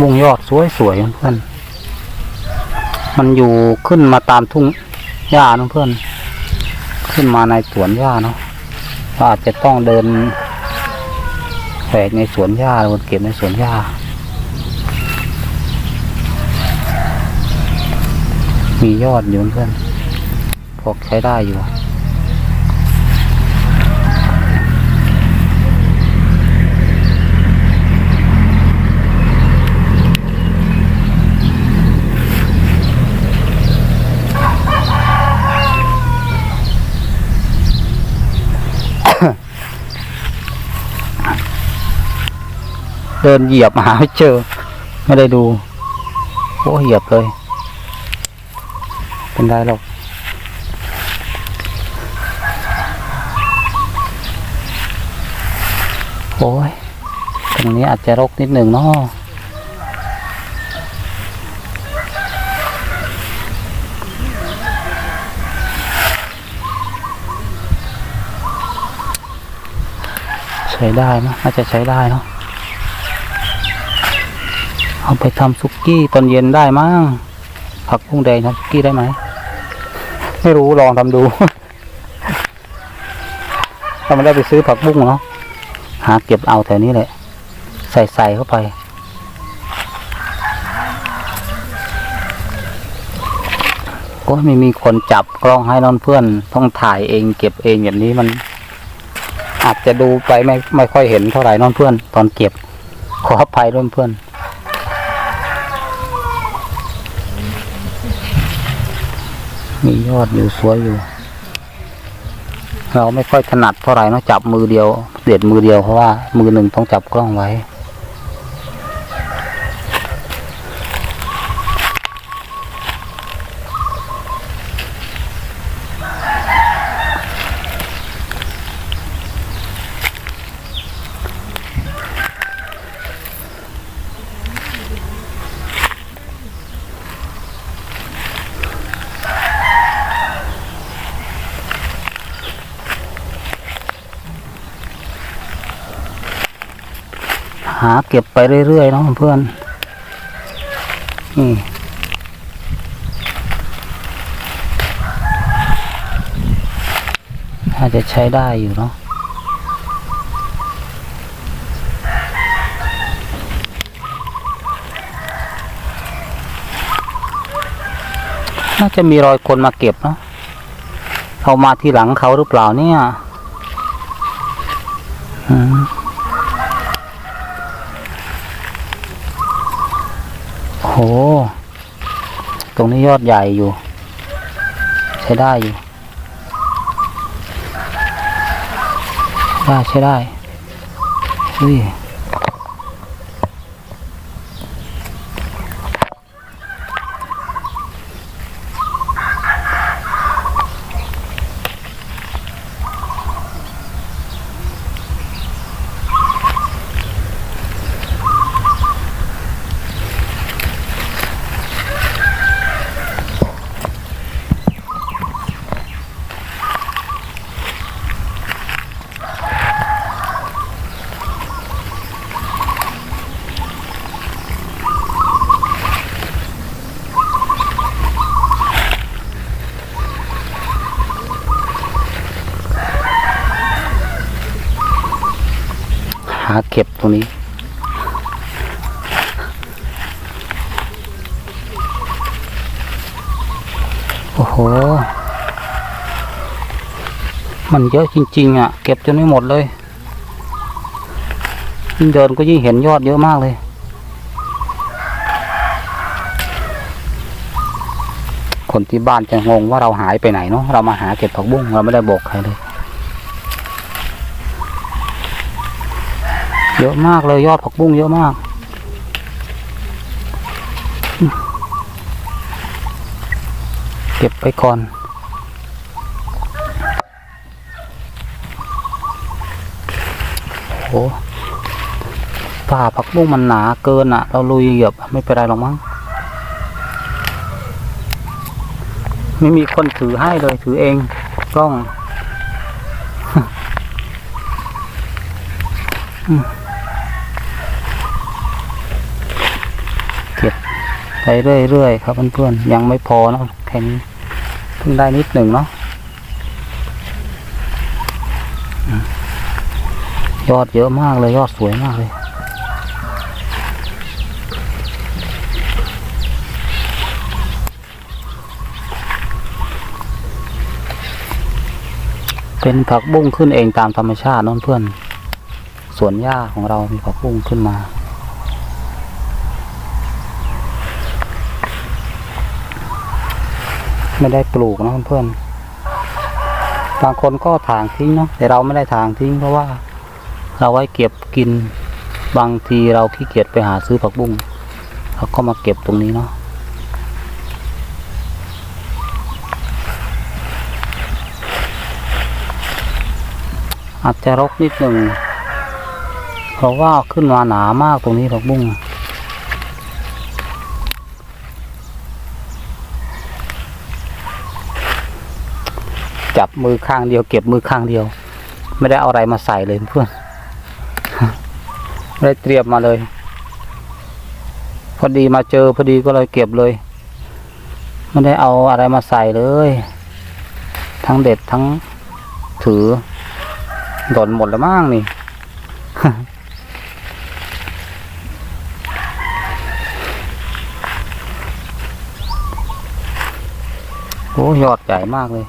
บุ้งยอดสวยๆเพื่อนมันอยู่ขึ้นมาตามทุ่งหญ้านะเพื่อน ขึ้นมาในสวนหญ้าเนาะอาจจะต้องเดินแฝกในสวนหญ้าหรือเก็บในสวนหญ้ามียอดอยู่เพื่อนพอใช้ได้อยู่ เดินเหยียบหาไม่เจอ ไม่ได้ดูโอ้เหยียบเลย เป็นไรหรอกโอ้ยตรงนี้อาจจะรกนิดหนึ่งเนาะใช้ได้นะน่าจะใช้ได้เนาะ เอาไปทำซุกี้ตอนเย็นได้มั้งผักบุ้งแดงทำซุกี้ได้ไหมไม่รู้ลองทำดูถ้าไม่ได้ไปซื้อผักบุ้งเนาะหาเก็บเอาแถวนี้แหละ ใส่ใส่เข้าไปโอ้ไม่มีคนจับกล้องให้นอนเพื่อน ต้องถ่ายเองเก็บเองแบบนี้มัน อาจจะดูไปไม่ไม่ค่อยเห็นเท่าไหร่นอนเพื่อน ตอนเก็บขออภัยด้วยเพื่อน มียอดอยู่สวยอยู่ เราไม่ค่อยถนัดเท่าไหร่นอกจับมือเดียว เด็ดมือเดียวเพราะว่ามือหนึ่งต้องจับกล้องไว้าเก็บไปเรื่อยๆเนาะเพื่อนนี่น่าจะใช้ได้อยู่เนาะน่าจะมีรอยคนมาเก็บเนาะเอามาที่หลังเขาหรือเปล่าเนี่ย อืม โห ตรงนี้ยอดใหญ่อยู่ ใช้ได้อยู่ ได้ใช้ได้เฮ้ย หาเก็บตรงนี้ โอ้โห มันเยอะจริง ๆ อะ เก็บจนไม่หมดเลยยิ่งเดินก็ยิ่งเห็นยอดเยอะมากเลย คนที่บ้านจะงงว่าเราหายไปไหนเนาะเรามาหาเก็บผักบุ้งเราไม่ได้บอกใครเลย เยอะมากเลยยอดผักบุ้งเยอะมาก เก็บไปก่อน โอ้ป่าผักบุ้งมันหนาเกินอะ เราลุยเหยียบไม่เป็นไรหรอกมั้ง ไม่มีคนถือให้เลยถือเองกล้องอ ไปเรื่อยๆครับเพื่อนๆยังไม่พอเนาะแค่นี้เพิ่งได้นิดหนึ่งเนาะยอดเยอะมากเลยยอดสวยมากเลยเป็นผักบุ้งขึ้นเองตามธรรมชาติน้องเพื่อน สวนหญ้าของเรามีผักบุ้งขึ้นมา ไม่ได้ปลูกนะเพื่อนๆบางคนก็ถางทิ้งเนาะแต่เราไม่ได้ถางทิ้งเพราะว่า เราไว้เก็บกินบางทีเราขี้เกียจไปหาซื้อผักบุ้งเราก็มาเก็บตรงนี้เนาะอาจจะรกนิดหนึ่งเพราะว่าขึ้นมาหนามากตรงนี้ผักบุ้ง มือข้างเดียว เก็บมือข้างเดียว ไม่ได้เอาอะไรมาใส่เลยเพื่อนไม่ได้เตรียมมาเลย พอดีมาเจอพอดีก็เลยเก็บเลยไม่ได้เอาอะไรมาใส่เลย ทั้งเด็ดทั้งถือหล่นหมดแล้วมั้งนี่โอ้ยอดใหญ่มากเลย